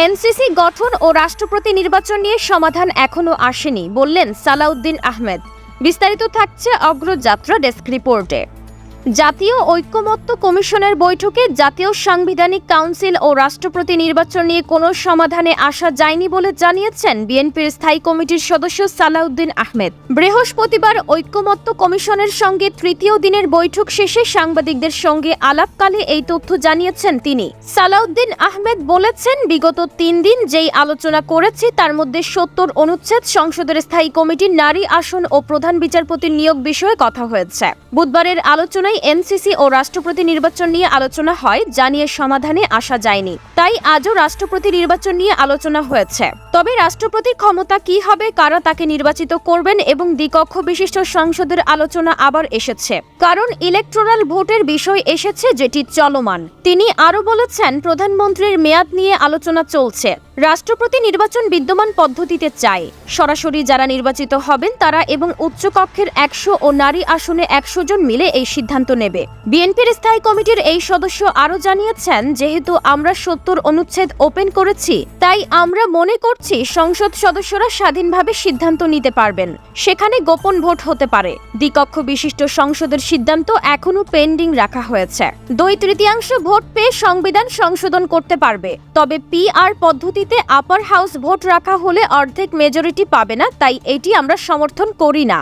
NCC গঠন ও রাষ্ট্রপতি নির্বাচন নিয়ে সমাধান এখনও আসেনি, বললেন সালাউদ্দিন আহমেদ। বিস্তারিত থাকছে অগ্রযাত্রা ডেস্ক রিপোর্টে। জাতীয় ঐক্যমত্য কমিশনের বৈঠকে জাতীয় সাংবিধানিক কাউন্সিল ও রাষ্ট্রপতি নির্বাচন নিয়ে কোনো সমাধানে আসা যায়নি বলে জানিয়েছেন বিএনপির স্থায়ী কমিটির সদস্য সালাউদ্দিন আহমেদ। বৃহস্পতিবার ঐক্যমত্য কমিশনের সঙ্গে তৃতীয় দিনের বৈঠক শেষে সাংবাদিকদের সঙ্গে আলাপকালে এই তথ্য জানিয়েছেন তিনি। সালাউদ্দিন আহমেদ বলেছেন, বিগত তিন দিন যেই আলোচনা করেছি তার মধ্যে সত্তর অনুচ্ছেদ সংসদের স্থায়ী কমিটির নারী আসন ও প্রধান বিচারপতির নিয়োগ বিষয়ে কথা হয়েছে। বুধবারের আলোচনায় এনসিসি ও রাষ্ট্রপতি নির্বাচন নিয়ে আলোচনা হয়, যা নিয়ে সমাধানে আসা যায়নি। তাই আজও রাষ্ট্রপতি নির্বাচন নিয়ে আলোচনা হয়েছে। তবে রাষ্ট্রপতির ক্ষমতা কি হবে, কারা তাকে নির্বাচিত করবেন এবং দ্বিকক্ষ বিশিষ্ট সংসদের আলোচনা আবার এসেছে। কারণ ইলেকট্রাল ভোটের বিষয় এসেছে যেটি চলমান। তিনি আরও বলেছেন, প্রধানমন্ত্রীর মেয়াদ নিয়ে আলোচনা চলছে। রাষ্ট্রপতি নির্বাচন বিদ্যমান পদ্ধতিতে চায়। সরাসরি যারা নির্বাচিত হবেন তারা এবং উচ্চকক্ষের একশো ও নারী আসনে একশো জন মিলে এই সিদ্ধান্ত নেবে। বিএনপির স্থায়ী কমিটির এই সদস্য আরও জানিয়েছেন, যেহেতু আমরা সত্তর অনুচ্ছেদ ওপেন করেছি, তাই আমরা মনে করছি সংসদ সদস্যরা স্বাধীনভাবে সিদ্ধান্ত নিতে পারবেন। সেখানে গোপন ভোট হতে পারে। দ্বিকক্ষ বিশিষ্ট সংসদের সিদ্ধান্ত এখনও পেন্ডিং রাখা হয়েছে। দুই তৃতীয়াংশ ভোট পেয়ে সংবিধান সংশোধন করতে পারবে। তবে পিআর রাজনীতিতে আপার হাউস ভোট রাখা হলে অর্ধেক মেজরিটি পাবে না, তাই এটি আমরা সমর্থন করি না।